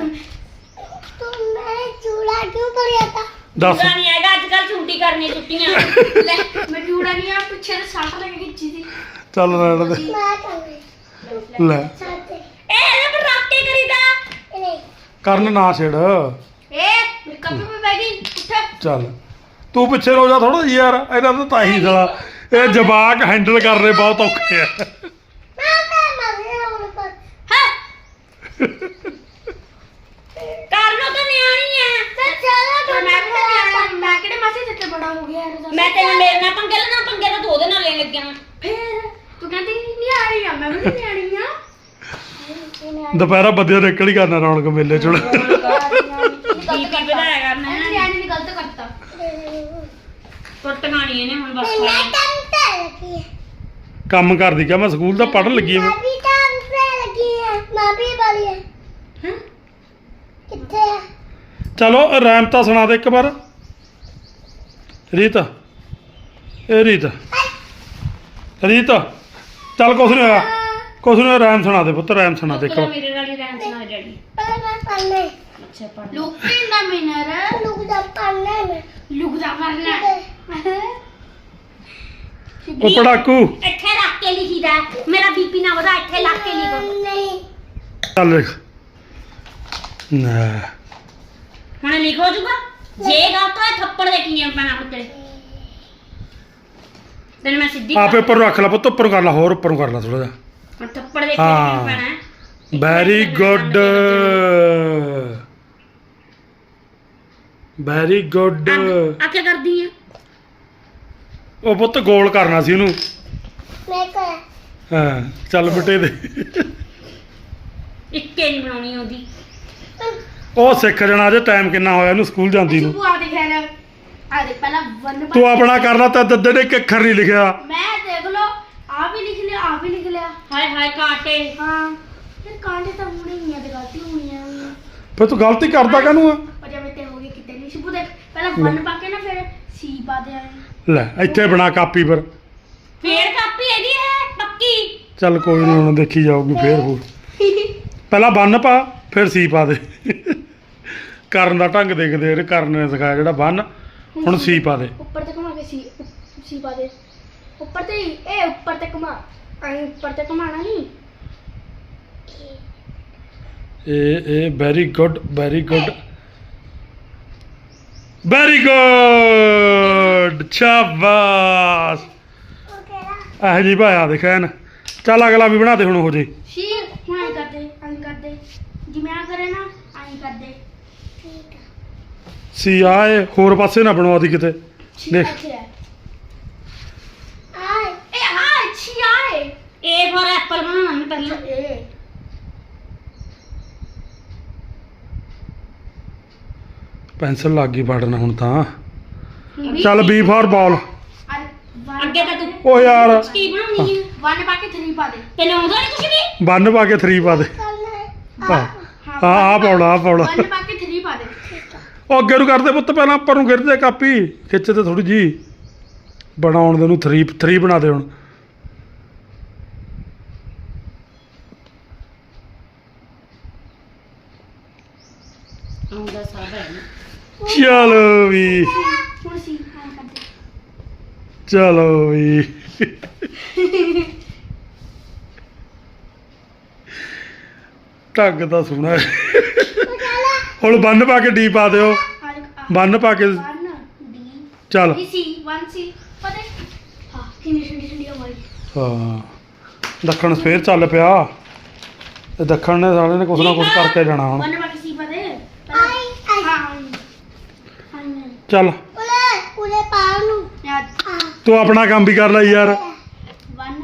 ਤੂੰ ਮੈਂ ਚੂੜਾ ਕਿਉਂ ਕਰਿਆ ਤਾ? ਦੱਸ। ਚੂੜਾ ਨਹੀਂ ਹੈਗਾ ਅੱਜ ਕੱਲ ਛੁੱਟੀ ਕਰਨੀ ਛੁੱਟੀਆਂ। ਲੈ ਮੈਂ ਚੂੜਾ ਨਹੀਂ ਆ ਪਿੱਛੇ ਦੇ ਸੱਟ ਲੱਗ ਗਈ ਚੀਜ਼ੀ ਚੱਲ ਰਹਿਣ ਦੇ। ਮੈਂ ਕਰ ਲੈ। ਇਹ ਇਹਦੇ ਕਰਨ ਨਾ ਛੇੜ। ਪੇ ਬੈ ਗਈ ਉੱਠ। ਚੱਲ। ਤੂੰ ਪਿੱਛੇ ਰੋ ਜਾ ਥੋੜਾ ਯਾਰ ਇਹਨਾਂ ਦਾ ਤਾਂ ਹੀ ਸਾਲਾ। ਇਹ ਜਵਾਕ ਹੈਂਡਲ ਕਰਨੇ ਬਹੁਤ ਔਖੇ ਆ। ਹਾਂ। ਕਰਨੋਂ ਤਾਂ ਨਿਆਣੀ ਆ। ਪਰ ਮੈਂ ਕਿਹੜਾ ਨਿਆਣਾ ਮੈਂ ਕਿਹੜੇ ਮਾਸੇ ਤੇ ਤੇ ਬੜਾ ਹੋ ਗਿਆ ਯਾਰ ਦੱਸ। ਮੈਂ ਤੈਨੂੰ ਮੇਰੇ ਨਾਲ ਪੰਗੇ ਲੈਣਾ ਪੰਗੇ ਤਾਂ ਤੂੰ ਉਹਦੇ ਨਾਲ ਲੈਣ ਲੱਗਿਆ ਵਾਂ। ਫੇਰ ਤੂੰ ਕਹਿੰਦੀ ਨਿਆਣੀ ਆ ਮੈਂ ਵੀ ਨਿਆਣੀ ਆ ਦੁਪਹਿਰਾ ਬੱਦਿਆਂ ਨਿਕਲ ਹੀ ਕਰਨਾ ਰੌਣਕ ਮੇਲੇ ਚ? ਹੁਣ ਬੀਪੀ ਵਧਾਇਆ ਕਰਨਾ। ਹੈ ਨਿਆਣੀ ਨੇ ਗਲਤ ਕਰਤਾ ਟੁੱਟ ਗਾਣੀ ਇਹਨੇ ਹੁਣ ਬਸ। ਕੰਮ ਕਰਦੀ ਕਿਆ? ਮੈਂ ਸਕੂਲ ਦਾ ਪੜ੍ਹਨ ਲੱਗੀ ਮੈਂ ਹਾਂ? ਚਲੋ ਰੈਮ ਤਾਂ ਸੁਣਾ ਦੇ ਇੱਕ ਵਾਰ। ਰੀਤ। ਇਹ ਰੀਤ। ਰੀਤ ਚੱਲ ਕੁਛ ਨਹੀਂ ਹੋਇਆ। ਕੁਛ ਹੋਇਆ ਰੈਮ ਸੁਣਾ ਦੇ ਪੁੱਤ ਰੈਮ ਸੁਣਾ ਦੇ ਇੱਕ ਵਾਰ ਮੇਰੇ ਨਾਲ ਹੀ ਰਹਿਣ ਸੁਣਾ ਜੜੀ ਅੱਛਾ ਪੜ ਲੁਕਿੰਗ ਦਾ ਮਿਨਰ। ਲੁਕ ਜਾ ਪੜਨਾ ਉਹ ਪੜਾਕੂ। ਇੱਥੇ ਰੱਖ ਕੇ ਲਿਖੀਦਾ ਹੈ। ਮੇਰਾ ਬੀਪੀ ਨਾ ਵਧਾ ਇੱਥੇ ਲੱਗ ਕੇ ਲਿਖੋ। ਚੱਲ ਦੇਖ ਨਾ। ਹੁਣ ਲਿਖ ਹੋ ਜੂਗਾ ਜੇ ਥੱਪੜ ਦੇ ਕਿੰਨੇ ਪੈਣਾ ਹੁਣ ਤੇਰੇ ਤੈਨੂੰ ਮੈਂ ਸਿੱਧੀ ਆ ਪੇਪਰ ਰੱਖ ਲੈ ਪੁੱਤ ਉੱਪਰ ਕਰ ਲੈ ਹੋਰ ਉੱਪਰ ਕਰ ਲੈ ਥੋੜਾ ਜਿਹਾ। ਹਾਂ। ਪੈਣਾ ਹੈ। ਵੈਰੀ ਗੁੱਡ ਵੈਰੀ ਗੁੱਡ ਆ- ਆ ਕੀ ਕਰਦੀ ਆ? ਉਹ ਪੁੱਤ ਗੋਲ ਕਰਨਾ ਸੀ ਉਹਨੂੰ। ਹਾਂ ਚੱਲ ਬਟੇ ਦੇ। ਇੱਕੇ ਨਹੀਂ ਬਣਾਉਣੀ ਉਹਦੀ। ਉਹ ਸਿੱਖ ਜਾਣਾ ਜੇ ਟਾਈਮ ਕਿੰਨਾ ਹੋਇਆ ਇਹਨੂੰ ਸਕੂਲ ਜਾਂਦੀ ਨੂੰ। ਤੂੰ ਆ ਦੇਖ ਲੈ ਆ ਦੇ ਪਹਿਲਾਂ ਵਨ ਤੂੰ ਆਪਣਾ ਕਰ ਲਾ ਤਾਂ ਦੱਦੇ ਨੇ ਇੱਕ ਅੱਖਰ ਨਹੀਂ ਲਿਖਿਆ। ਮੈਂ ਦੇਖ ਲੋ ਆ ਵੀ ਲਿਖ ਲਿਆ ਆ ਵੀ ਲਿਖ ਲਿਆ ਹਾਏ ਹਾਏ ਕਾਟੇ। ਹਾਂ ਫਿਰ ਕਾਂਡੇ ਤਾਂ ਹੋਣੇ ਹੀ ਆ ਤੇ ਗਲਤੀ ਹੋਣੀ ਆ। ਫਿਰ ਤੂੰ ਗਲਤੀ ਕਰਦਾ ਕਾਹਨੂੰ ਆ? ਪਰ ਜਦ ਤੇ ਹੋ ਗਈ ਕਿਤੇ ਨਹੀਂ ਸ਼ੁਭੂ ਦੇਖ ਪਹਿਲਾਂ ਵਨ ਪਾ ਕੇ ਨਾ ਫਿਰ ਸੀ ਪਾ ਦੇ ਆਏ ਲੈ ਇੱਥੇ ਬਣਾ ਕਾਪੀ ਪਰ ਫੇਰ ਕਾਪੀ ਇਹਦੀ ਹੈ ਪੱਕੀ? ਚੱਲ ਕੋਈ ਨਹੀਂ ਹੁਣ ਦੇਖੀ ਜਾਊਗੀ ਫੇਰ ਹੋਰ ਪਹਿਲਾਂ ਬੰਨ ਪਾ ਫਿਰ ਸੀ ਪਾ ਦੇ। ਕਰਨ ਦਾ ਢੰਗ ਦੇਖਦੇ ਇਹ ਕਰਨ ਨੇ ਸਿਖਾਇਆ ਜਿਹੜਾ ਬੰਨ ਹੁਣ ਸੀ ਪਾ ਦੇ। ਉੱਪਰ ਤੇ ਘੁਮਾ ਕੇ ਸੀ ਸੀ ਪਾ ਦੇ। ਉੱਪਰ ਤੇ ਹੀ, ਇਹ ਉੱਪਰ ਤੇ ਘੁਮਾ। ਆਈ ਉੱਪਰ ਤੇ ਘੁਮਾਣਾ ਨਹੀਂ। ਇਹ ਇਹ very good very good very good ਸ਼ਾਬਾਸ਼! ਇਹ ਜੀ ਭਾਇਆ ਦਿਖੈਨ ਚੱਲ ਅਗਲਾ ਵੀ ਬਣਾ ਦੇ ਹੁਣ ਹੋ ਜੇ। ਸੀ ਹੁਣ ਆਈ ਕਰਦੇ ਆਈ ਕਰਦੇ। ਜਿਵੇਂ ਆ ਕਰੇ ਨਾ ਆਈ ਕਰਦੇ। ਸੀ ਆਏ ਹੋਰ ਪਾਸੇ ਨਾ ਬਣਵਾ ਦੀ ਕਿਤੇ। ਦੇਖ ਇਹ ਆਏ ਛੀ ਆਏ ਬਣਾਉਣਾ ਮੈਂ ਪਹਿਲਾਂ। ਇਹ। ਪੈਨਸਲ ਲੱਗ ਗਈ ਫੜਨ ਹੁਣ ਤਾਂ। ਚੱਲ ਬੀ ਫਾਰ ਬਾਲ ਅੱਗੇ ਤਾਂ ਤੂੰ ਓ ਯਾਰ। ਕੀ ਬਣਾਉਣੀ ਹੈ। ਵਨ ਪਾ ਕੇ 3 ਪਾ ਦੇ। ਤੈਨੂੰ ਆਉਂਦਾ ਨਹੀਂ ਕੁਝ ਵੀ? ਬੰਨ ਪਾ ਕੇ 3 ਪਾ ਦੇ। ਹਾਂ। ਆ ਆ ਪਾਉਣਾ ਆ ਪਾਉਣਾ। ਵਨ ਪਾ ਕੇ 3 ਪਾ ਦੇ। ਉਹ ਅੱਗੇ ਨੂੰ ਕਰਦੇ ਪੁੱਤ ਪਹਿਲਾਂ ਉੱਪਰ ਨੂੰ ਗਿਰਦੇ ਕਾਪੀ। ਖਿੱਚ ਤੇ ਥੋੜੀ ਜੀ ਬਣਾਉਣ ਦੇ ਨੂੰ 3 3 ਬਣਾ ਦੇ ਹੁਣ ਆਉਂਦਾ ਸਭ ਹੈ ਨਾ ਚਲੋ ਵੀ। ਹੁਣ ਸੀ ਆਏ ਚਲੋ ਵੀ। ਢੰਗ ਤਾਂ ਸੋਹਣਾ ਹੈ। ਹੁਣ ਬੰਨ ਪਾ ਕੇ ਡੀ ਪਾ ਦਿਓ। ਬੰਨ ਪਾ ਕੇ ਵਨ ਡੀ ਚੱਲ। ਇਹ ਸੀ ਵਨ ਸੀ ਪਤਾ ਹਾਂ। ਕਿੰਨੀ ਠੰਡੀ ਠੰਡੀ ਹਵਾ ਹਾਂ ਦੱਖਣ ਫੇਰ ਚੱਲ ਪਿਆ। ਤੇ ਦੱਖਣ ਨੇ ਸਾਲੇ ਨੇ ਕੁਛ ਨਾ ਕੁਛ ਕਰਕੇ ਜਾਣਾ ਹੁਣ। ਵਨ ਪਾ ਕੇ ਸੀ ਪਾ ਦੇ ਆਈ ਹਾਂ ਚੱਲ। ਤੂੰ ਆਪਣਾ ਕੰਮ ਵੀ ਕਰ ਲੈ ਯਾਰ। ਵਨ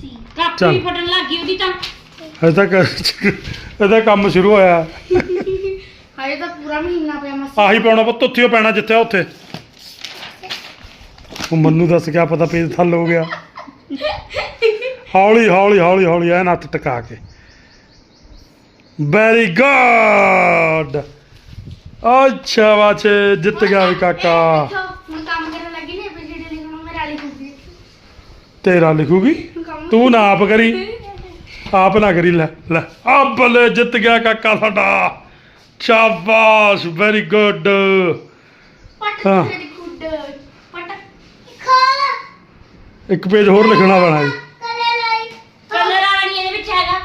ਸੀ ਕਾਪੀ ਚੱਲ। ਵੀ ਫਟਣ ਲੱਗ ਗਈ ਉਹਦੀ ਤਾਂ। ਹਜੇ ਤੱਕ ਇਹਦਾ ਕੰਮ ਸ਼ੁਰੂ ਹੋਇਆ। ਹਜੇ ਤਾਂ ਪੂਰਾ ਮਹੀਨਾ ਪਿਆ ਮਸ। ਆਹੀ ਪਾਉਣਾ ਪੁੱਤ ਉੱਥੇ ਹੀ ਪੈਣਾ ਜਿੱਥੇ ਆ ਉੱਥੇ। ਉਹ ਮੰਨੂ ਦੱਸ ਕਿਆ ਪਤਾ ਪੇਜ ਥੱਲ ਹੋ ਗਿਆ। ਹੌਲੀ ਹੌਲੀ ਹੌਲੀ ਹੌਲੀ ਐਨ ਹੱਥ ਟਿਕਾ ਕੇ। ਵੈਰੀ ਗੁੱਡ ਅੱਛਾ ਬਾਚੇ ਜਿੱਤ ਗਿਆ ਵੀ ਕਾਕਾ। ਹੁਣ ਕੰਮ ਕਰਨ ਲੱਗੀ ਨੇ ਪਿਛਲੇ ਲਿਖਣਾ ਮੇਰਾ ਲਿਖੂਗੀ ਤੇਰਾ ਲਿਖੂਗੀ? ਤੂੰ ਨਾ ਆਪ ਕਰੀ। ਆਪ ਨਾ ਕਰੀ ਲੈ ਲੈ। ਆ ਬੱਲੇ ਜਿੱਤ ਗਿਆ ਕਾਕਾ ਸਾਡਾ। ਸ਼ਾਬਾਸ਼ ਵੈਰੀ ਗੁੱਡ ਪਟ ਹਾਂ। ਦੀ ਗੁੱਡ ਪਟ। ਖਾਲਾ ਇੱਕ ਪੇਜ ਹੋਰ ਲਿਖਣਾ ਪੈਣਾ ਜੀ ਕਰੇ ਲਈ ਕਲਰ ਆਣੀ ਇਹਦੇ ਵਿੱਚ ਹੈਗਾ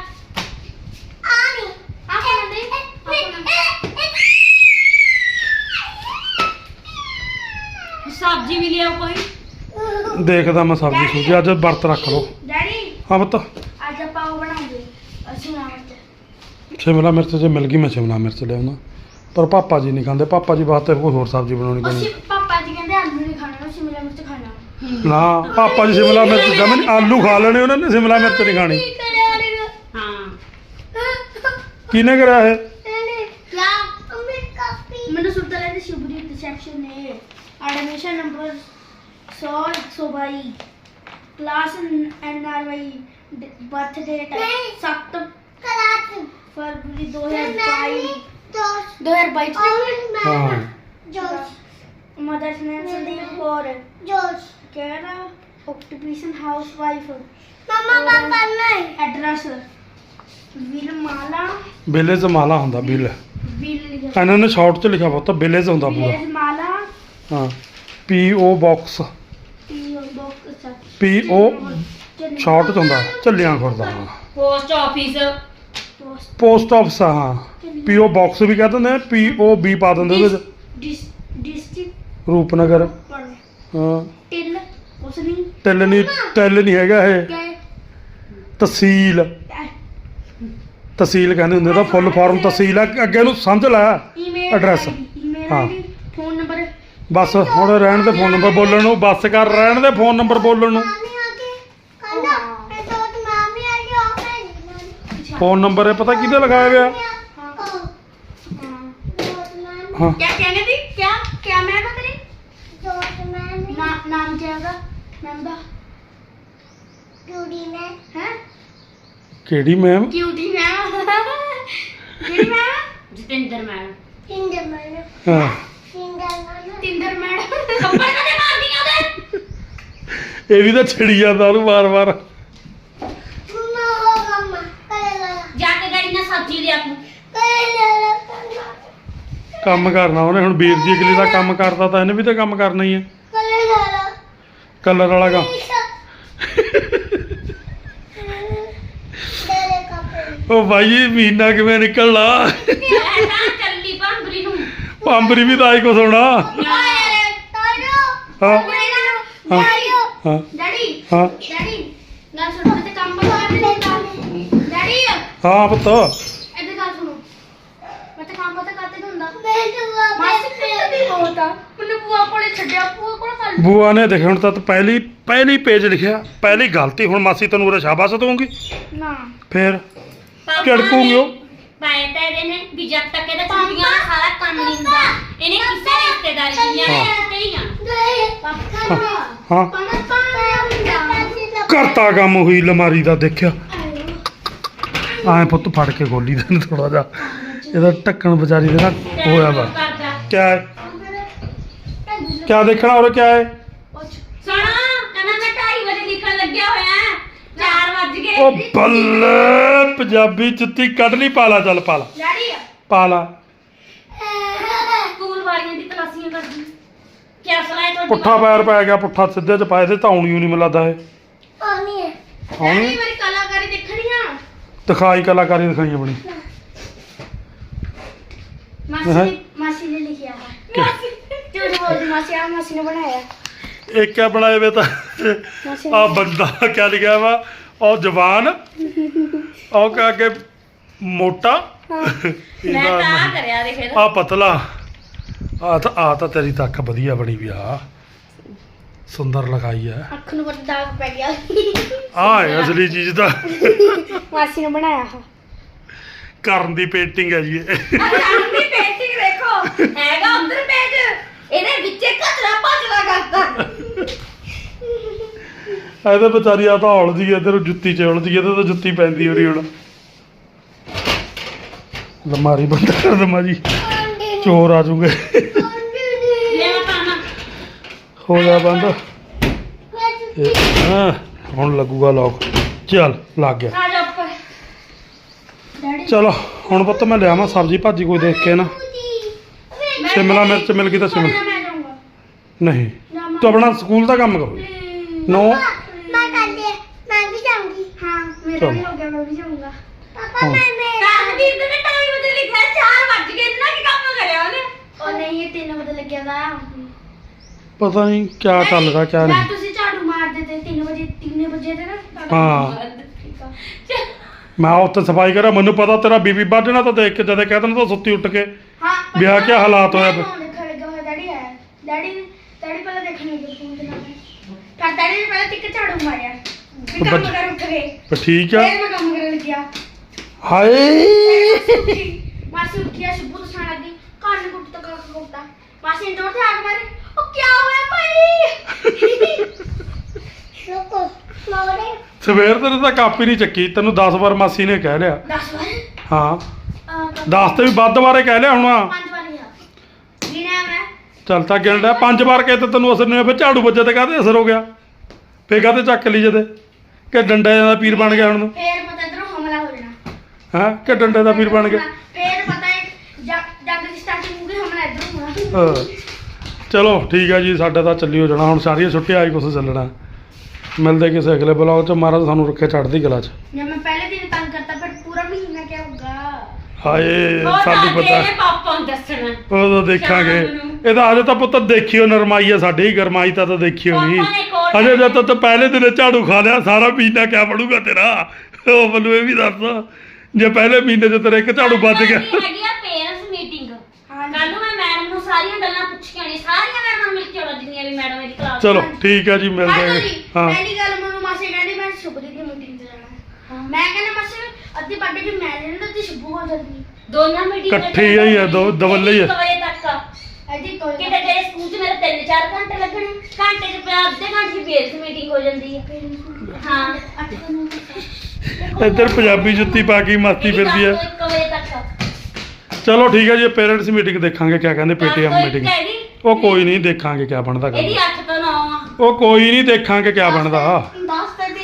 ਆਣੀ ਆ ਕਹਿੰਦੇ ਦੇਖਦਾ ਮੈਂ ਸਬਜ਼ੀ ਸੁਬਜ਼ੀ ਅੱਜ ਵਰਤ ਰੱਖ ਲਓ। ਡੈਡੀ ਹਾਂ ਪੁੱਤ। ਅੱਜ ਆਪਾਂ ਉਹ ਬਣਾਉਂਗੇ ਅਸੀਂ ਮਿਰਚ। ਸ਼ਿਮਲਾ ਮਿਰਚ ਜੇ ਮਿਲ ਗਈ ਮੈਂ ਸ਼ਿਮਲਾ ਮਿਰਚ ਲਿਆਉਣਾ ਪਰ ਪਾਪਾ ਜੀ ਨਹੀਂ ਖਾਂਦੇ ਪਾਪਾ ਜੀ ਵਾਸਤੇ ਕੋਈ ਹੋਰ ਸਬਜ਼ੀ ਬਣਾਉਣੀ ਪੈਣੀ। ਅਸੀਂ ਪਾਪਾ ਜੀ ਕਹਿੰਦੇ ਆਲੂ ਨਹੀਂ ਖਾਣਾ ਸ਼ਿਮਲਾ ਮਿਰਚ ਖਾਣਾ। ਨਾ ਪਾਪਾ ਜੀ ਸ਼ਿਮਲਾ ਮਿਰਚ ਜਮਨ ਆਲੂ ਖਾ ਲੈਣੇ ਉਹਨਾਂ ਨੇ ਸ਼ਿਮਲਾ ਮਿਰਚ ਨਹੀਂ ਖਾਣੀ। ਹਾਂ। ਕਿਹਨੇ ਕਰਿਆ ਇਹ? एडमिशन नंबर सौ एक सौ by class N R Y birth date सात फरवरी दो हजार बाईस दो हजार बाईस ਹਾਂ mother's name Sandeep Kaur Kerala occupation housewife address will Mala village ਮਾਲਾ ਹੁੰਦਾ ਬਿਲ विल ਇਹਨਾਂ ਨੇ ਸ਼ਾਰਟ ਚ ਲਿਖਿਆ ਪੁੱਤ ਵਿਲੇਜ ਹੁੰਦਾ ਪੂਰਾ विलेज माला ਹਾਂ। ਪੀਓ ਬਾਕਸ ਪੀਓ ਬਾਕਸ ਪੀਓ ਸ਼ਾਰਟ ਚ ਹੁੰਦਾ। ਝੱਲਿਆਂ ਖੁਰਦਾ ਹਾਂ ਪੋਸਟ ਆਫਿਸ ਪੋਸਟ ਆਫਿਸ ਹਾਂ। ਪੀਓ ਬਾਕਸ ਵੀ ਕਹਿ ਦਿੰਦੇ ਆ ਪੀਓ ਬੀ ਪਾ ਦਿੰਦੇ ਉਹਦੇ ਵਿੱਚ ਡਿਸਟ੍ਰਿਕਟ ਰੂਪਨਗਰ। ਹਾਂ। ਟਿਲ ਉਸ ਨਹੀਂ ਨਹੀਂ ਨਹੀਂ ਹੈਗਾ ਇਹ। ਤਹਿਸੀਲ। ਤਹਿਸੀਲ ਕਹਿੰਦੇ ਹੁੰਦੇ ਤਾਂ ਫੁੱਲ ਫਾਰਮ ਤਹਿਸੀਲ ਆ। ਅੱਗੇ ਨੂੰ ਸਮਝ ਲੈ। ਐਡਰੈਸ ਹਾਂ। ਬਸ ਹੁਣ ਰਹਿਣ ਦੇ ਫੋਨ ਨੰਬਰ ਬੋਲਣ ਨੂੰ ਬਸ ਕਰ ਰਹਿਣ ਦੇ ਫੋਨ ਨੰਬਰ ਬੋਲਣ ਨੂੰ ਫੋਨ ਨੰਬਰ ਇਹ ਪਤਾ ਕਿਹਦੇ ਲਗਾਇਆ ਹੋਇਆ ਹਾਂ क्या कहने दी क्या क्या मैम है तेरी ना, नाम क्या होगा मैम दा हैं ਕਿਹੜੀ ma'am cutie ma'am cutie ma'am Jatinder madam ਹਾਂ ਇਹ ਵੀ ਤਾਂ ਛਿੜੀ ਜਾਂਦਾ ਉਹਨੂੰ ਵਾਰ-ਵਾਰ ਕੰਮ ਕਰਨਾ ਉਹਨੇ ਹੁਣ ਵੀਰ ਜੀ ਅਗਲੇ ਦਾ ਕੰਮ ਕਰਦਾ ਤਾਂ ਇਹਨੇ ਵੀ ਤਾਂ ਕੰਮ ਕਰਨਾ ਹੀ ਹੈ ਕਲਰ ਵਾਲਾ ਕੰਮ। ਉਹ ਭਾਈ ਇਹ ਮਹੀਨਾ ਕਿਵੇਂ ਨਿਕਲਣਾ? ਪੰਬਰੀ ਵੀ ਤਾਂ ਆਈ ਕੁਛ ਹਾਂ। ਪੁੱਤ। ਬੂਆ ਨੇ ਦੇਖ ਹੁਣ ਤਾਂ ਪਹਿਲੀ ਪਹਿਲੀ ਪੇਜ ਲਿਖਿਆ। ਪਹਿਲੀ ਗਲਤੀ ਹੁਣ ਮਾਸੀ ਤੈਨੂੰ ਉਰੇ ਸ਼ਾਬਾਸ਼ ਦਊਂਗੀ। ਨਾ। ਫੇਰ ਝੜਕੂਗੀ ਉਹ। ਪਾਏ ਤਾਂ ਇਹਦੇ ਨੇ ਵੀ ਜਦ ਤੱਕ ਇਹਦਾ ਛੁੱਟੀਆਂ ਦਾ ਸਾਰਾ ਕੰਮ ਨਹੀਂ ਹੁੰਦਾ ਇਹਨੇ ਕਿਸੇ ਰਿਸ਼ਤੇਦਾਰੀ ਦੀਆਂ ਹਾਂ। ਰਿਸ਼ਤੇਰੀਆਂ ਪਾਪਾ ਹਾਂ ਪਾਪਾ ਪਾਪਾ ਕਰਤਾ ਕੰਮ ਹੋਈ ਲਮਾਰੀ ਦਾ ਦੇਖਿਆ। ਐਂ ਪੁੱਤ ਫੜ ਕੇ ਗੋਲੀ ਦੇ ਥੋੜਾ ਜਿਹਾ। ਇਹਦਾ ਢੱਕਣ ਵਿਚਾਰੀ ਦੇ ਨਾ ਹੋਇਆ ਵਾ। ਕਿਆ ਹੈ ਕਿਆ ਦੇਖਣਾ ਔਰ ਕਿਆ ਹੈ? ਉਹ ਬੱਲੇ ਪੰਜਾਬੀ ਜੁੱਤੀ ਕੱਢ ਲਈ ਪਾਲਾ ਚੱਲ ਪਾਲਾ ਡੈਡੀ ਪਾਲਾ ਸਕੂਲ ਵਾਲੀਆਂ ਦੀ ਤਲਾਸੀਆਂ ਕਰਦੀ। ਕਿਆ ਸਲਾਹ ਹੈ ਤੁਹਾਡੀ? ਪੁੱਠਾ ਪੈਰ ਪੈ ਗਿਆ ਪੁੱਠਾ ਸਿੱਧੇ ਚ ਪਾਏ ਤੇ ਧੌਣੀ ਨਹੀਂ ਮੈਨੂੰ ਲੱਗਦਾ ਇਹ। ਆਉਣੀ ਹੈ। ਆਉਣੀ? ਮੇਰੀ ਕਲਾਕਾਰੀ ਦੇਖਣੀ ਆ। ਦਿਖਾਈ ਕਲਾਕਾਰੀ ਦਿਖਾਈ ਆਪਣੀ। ਮਾਸੀ? ਨੇ ਮਾਸੀ ਨੇ ਲਿਖਿਆ ਹੈ। ਝੂਠ ਬੋਲਦੀ ਮਾਸੀ ਆ ਮਾਸੀ ਨੇ ਬਣਾਇਆ। ਇਹ ਕਿਆ ਬਣਾਏ ਵੇ ਤਾਂ ਮਾਸੀ ਆ ਬੰਦਾ ਕਿਆ ਲਿਖਿਆ ਵਾ? ਉਹ ਜਵਾਨ। ਉਹ ਕਾ ਕੇ ਮੋਟਾ। ਮੈਂ ਤਾਂ ਆਹ ਕਰਿਆ ਦੇਖੇ ਆ ਪਤਲਾ। ਆ ਤਾਂ ਆ ਤਾਂ ਤੇਰੀ ਤਾਂ ਅੱਖ ਵਧੀਆ ਬਣੀ ਵੀ ਆ। ਸੁੰਦਰ ਲਗਾਈ ਆ। ਅੱਖ ਨੂੰ ਬੜਾ ਦਾਗ ਪੈ ਗਿਆ। ਆ ਹੈ ਅਸਲੀ ਚੀਜ਼ ਦਾ ਮਾਸੀ ਨੇ ਬਣਾਇਆ ਹੈ ਕਰਨ ਦੀ ਪੇਂਟਿੰਗ ਹੈ ਜੀ ਇਹ। ਆਪਣੀ ਪੇਂਟਿੰਗ ਦੇਖੋ ਹੈਗਾ ਉਧਰ ਪੇਜ ਇਹਦੇ ਵਿੱਚੇ ਕਚਰਾ ਪਚਰਾ ਕਰਤਾ ਇਹਦੇ ਵਿਚਾਰੀ ਆ ਤਾਂ ਹੌਲਦੀ ਐ ਇਧਰ ਜੁੱਤੀ ਚ ਹੌਲਦੀ ਇਹਦੇ ਤਾਂ ਜੁੱਤੀ ਪੈਂਦੀ ਹੋਰੀ ਹੁਣ। ਲਮਾਰੀ ਬੰਦ ਕਰ ਦਮਾ ਜੀ ਚੋਰ ਆ ਜੂਗੇ। ਹੋ ਜਾ ਬੰਦ। ਹਾਂ ਹੁਣ ਲੱਗੂਗਾ ਲੋਕ ਚੱਲ ਲੱਗ ਗਿਆ। ਆ ਜਾ ਉੱਪਰ। ਡੈਡੀ। ਚਲੋ ਹੁਣ ਪੁੱਤ ਮੈਂ ਲਿਆਵਾਂ ਸਬਜ਼ੀ ਭਾਜੀ ਕੋਈ ਦੇਖ ਕੇ ਨਾ। ਸ਼ਿਮਲਾ ਮਿਰਚ ਮਿਲ ਗਈ ਤਾਂ ਸ਼ਿਮਲਾ। ਨਹੀਂ ਤੂੰ ਆਪਣਾ ਸਕੂਲ ਦਾ ਕੰਮ ਕਰੋ। ਨੋ ਮੈਂ ਕਰ ਲਿਆ ਮੈਂ ਵੀ ਜਾਊਂਗੀ ਹਾਂ ਮੇਰਾ ਚਲੋ। ਵੀ ਹੋ ਗਿਆ ਮੈਂ ਵੀ ਜਾਊਂਗਾ। ਪਾਪਾ ਹਾਂ। ਮੈਂ ਮੈਂ ਕਾਹਦੀਪ ਨੇ ਟਾਈਮ ਵਜੇ ਲਿਖਿਆ 4 ਵੱਜ ਗਏ ਇੰਨਾ ਕੀ ਕੰਮ ਕਰਿਆ ਉਹਨੇ? ਉਹ ਨਹੀਂ ਇਹ 3 ਵਜੇ ਲੱਗਿਆ ਦਾ ਪਤਾ ਨਹੀਂ ਕਿਆ ਚੱਲ ਰਿਹਾ ਕਿਆ ਜਾਂ ਨਹੀਂ। ਤੁਸੀਂ ਝਾੜੂ ਮਾਰ ਹਾਂ। ਠੀਕ ਆ। ਮੈਂ ਉੱਥੇ ਸਫ਼ਾਈ ਕਰਾਂ ਮੈਨੂੰ ਪਤਾ ਤੇਰਾ ਬੀਬੀ ਵੱਢਣਾ ਤਾਂ ਦੇਖ ਕੇ ਜਦੇ ਕਹਿ ਦੇਣਾ ਤਾਂ ਸੁੱਤੀ ਉੱਠ ਕੇ। ਹਾਂ ਵੀ ਆਹ ਕਿਆ ਹਾਲਾਤ ਹੋਇਆ ਮੈਂ ਫਿਰ? ਫੋਨ ਦੇਖਣ ਲੱਗਾ ਹੋਇਆ ਡੈਡੀ ਆਇਆ। ਡੈਡੀ ਡੈਡੀ ਪਹਿਲਾਂ ਦੇਖਣ ਲੱਗੇ ਫੋਨ ਤੇ ਪਰ ਡੈਡੀ ਨੇ ਪਹਿਲਾਂ ਟਿੱਕ ਝਾੜੂ ਮਾਰਿਆ। ਕੰਮ ਬੱਚ- ਕਰ ਉੱਠ ਗਏ ਪਰ ਠੀਕ ਆ। ਫੇਰ ਮੈਂ ਕੰਮ ਕਰਨ ਲੱਗਿਆ। ਹਾਏ। ਮਾਸੀ ਉੱਠਿਆ ਸ਼ੁਭੂ ਤੋਂ ਸਾਣ ਲੱਗੀ ਕੰਨ ਕੁੱਟ ਤੱਕ ਕੁੱਟਦਾ। ਮਾਸੀ ਨੇ ਜੋਰ ਤੇ ਆਗ ਮਾਰੀ। ਉਹ ਕੀ ਹੋਇਆ ਭਾਈ? ਰੁਕੋ ਮੋੜੇ ਸਵੇਰ ਤੇ ਤਾਂ ਕਾਪੀ ਨਹੀਂ ਚੱਕੀ। ਤੈਨੂੰ 10 ਵਾਰ ਮਾਸੀ ਨੇ ਕਹਿ ਲਿਆ। ਦੱਸ ਵਾਰ? ਹਾਂ। ਅਹ, 10 ਤੇ ਵੀ ਵੱਧ ਵਾਰੇ ਕਹਿ ਲਿਆ ਹੁਣ। ਪੰਜ ਵਾਰੀ ਆ। ਗਿਣਿਆ ਮੈਂ ਚੱਲ ਤਾਂ ਗਿਣਦਾ ਪੰਜ ਵਾਰ ਕਹੇ ਤੇ ਤੈਨੂੰ ਅਸਰ ਨਹੀਂ ਹੋਇਆ। ਫਿਰ ਝਾੜੂ ਵੱਜੇ ਤੇ ਕਾਹਦੇ ਅਸਰ ਹੋ ਗਿਆ? ਫੇ ਕਾਹਦੇ ਚੱਕ ਲਈ ਜਦੇ ਕਿ ਡੰਡੇ ਦਾ ਪੀਰ ਬਣ ਗਿਆ ਹੁਣ ਤੂੰ? ਫੇਰ ਪਤਾ ਇਧਰੋਂ ਹਮਲਾ ਹੋ ਜਾਣਾ। ਹਾਂ? ਕਿ ਡੰਡੇ ਦਾ ਪੀਰ ਬਣ ਗਿਆ? ਫੇਰ ਪਤਾ ਹੈ ਜਦ ਜਦ ਦੀ ਸਟਾਰਟਿੰਗ ਹੋਊਗੀ ਹਮਲਾ ਇਧਰੋਂ ਹੋਣਾ। ਹਾਂ। ਚਲੋ ਠੀਕ ਆ ਜੀ ਸਾਡਾ ਤਾਂ ਚੱਲੀ ਹੋ ਜਾਣਾ। ਹੁਣ ਸਾਰੀਆਂ ਛੁੱਟੀਆਂ ਆਈ ਕੁਛ ਚੱਲਣਾ। ਮਿਲਦੇ ਕਿਸੇ ਅਗਲੇ ਬਲੌਗ ਚ। ਮਹਾਰਾਜ ਸਾਨੂੰ ਰੱਖੇ ਚੜ੍ਹਦੀ ਕਲਾ ਚ। ਜੇ ਮੈਂ ਪਹਿਲੇ ਦਿਨ ਤੰਗ ਕਰਤਾ ਫਿਰ ਪੂਰਾ ਮਹੀਨਾ ਕੀ ਹੋਊਗਾ ਹਾਏ ਤਾਂ ਪਤਾ ਤੇਰੇ ਪਾਪਾ ਨੂੰ ਦੱਸਣਾ? ਉਦੋਂ ਦੇਖਾਂਗੇ। ਨੂੰ। ਇਹਦਾ ਅਜੇ ਤਾਂ ਪੁੱਤ ਦੇਖਿਓ ਨਰਮਾਈ ਆ ਸਾਡੀ ਗਰਮਾਈ ਤਾਂ ਤਾਂ ਦੇਖਿਓ ਨਹੀਂ ਪਾਪਾ ਨੇ ਕੋਲ ਅਜੇ ਜਦ ਤੱਕ ਪਹਿਲੇ ਦਿਨ ਝਾੜੂ ਖਾ ਲਿਆ ਸਾਰਾ ਮਹੀਨਾ ਕਿਆ ਬਣੂਗਾ ਤੇਰਾ? ਉਹ ਮੈਨੂੰ ਇਹ ਵੀ ਦੱਸ। ਜੇ ਪਹਿਲੇ ਮਹੀਨੇ 'ਚ ਤੇਰਾ ਇੱਕ ਝਾੜੂ ਵੱਜ ਗਿਆ। ਹੈਗੀ ਆ ਪੇਰੈਂਟਸ ਮੀਟਿੰਗ ਹਾਂ ਕੱਲ ਨੂੰ ਮੈਂ ਮੈਡਮ ਨੂੰ ਸਾਰੀਆਂ ਗੱਲਾਂ ਪੁੱਛੀਆਂ ਨੇ ਸਾਰੀਆਂ ਮੈਡਮਾਂ ਮਿਲ ਕੇ ਆਉਣਾ ਜਿੰਨੀਆਂ ਵੀ ਮੈਡਮ ਮੇਰੀ ਕਲਾਸ ਚਲੋ ਠੀਕ ਆ ਜੀ ਮਿਲਦੇ ਹਾਂ ਹਾਂ। ਜੀ ਹਾਂ ਪਹਿਲੀ ਗੱਲ ਮੈਨੂੰ ਮਾਸੀ ਕਹਿੰਦੀ ਮੈਂ ਸ਼ੁਭਰੀ ਦੀ ਮੀਟਿੰਗ ਤੇ ਜਾਣਾ। ਹੈ। ਮੈਂ ਕਹਿੰਦਾ ਮਾਸੀ ਅੱਧੀ ਬਾਡੀ ਦੀ ਮੈਂ ਲੈਣਾ ਤੇ ਸ਼ੁਭੂ ਹੋ ਜਾਂਦੀ ਦੋਨਾਂ ਮੀਟਿੰਗ ਇਕੱਠੇ ਹੀ ਆ, ਦੋ- ਦਵੱਲੇ ਹੀ ਆ। ਵਜੇ ਤੱਕ। ਐਡੀ ਕੋਈ ਕਿਤੇ ਤੇਰੇ ਸਕੂਲ 'ਚ ਮੇਰੇ 3-4 ਘੰਟੇ ਲੱਗਣੇ। ਘੰਟੇ 'ਚ ਪਿਆ ਅੱਧੇ ਘੰਟੇ 'ਚ ਪੇਰੈਂਟਸ ਮੀਟਿੰਗ ਹੋ ਜਾਂਦੀ ਹੈ ਹਾਂ। ਅੱਠ ਇੱਧਰ ਪੰਜਾਬੀ ਜੁੱਤੀ ਪਾ ਕੇ ਹੀ ਮਸਤੀ ਫਿਰਦੀ ਹੈ 1 ਵਜੇ ਤੱਕ। ਚਲੋ ਠੀਕ ਹੈ ਜੀ ਪੇਰੈਂਟਸ ਮੀਟਿੰਗ ਦੇਖਾਂਗੇ ਕਿਆ ਕਹਿੰਦੇ ਪੀਟੀਐਮ ਮੀਟਿੰਗ। ਉਹ ਕੋਈ ਨਹੀਂ ਦੇਖਾਂਗੇ ਕਿਆ ਬਣਦਾ ਇਹਦੀ ਗੱਲ 8 ਤੋਂ 9 ਆ। ਉਹ ਕੋਈ ਨਹੀਂ ਦੇਖਾਂਗੇ ਕਿਆ ਬਣਦਾ।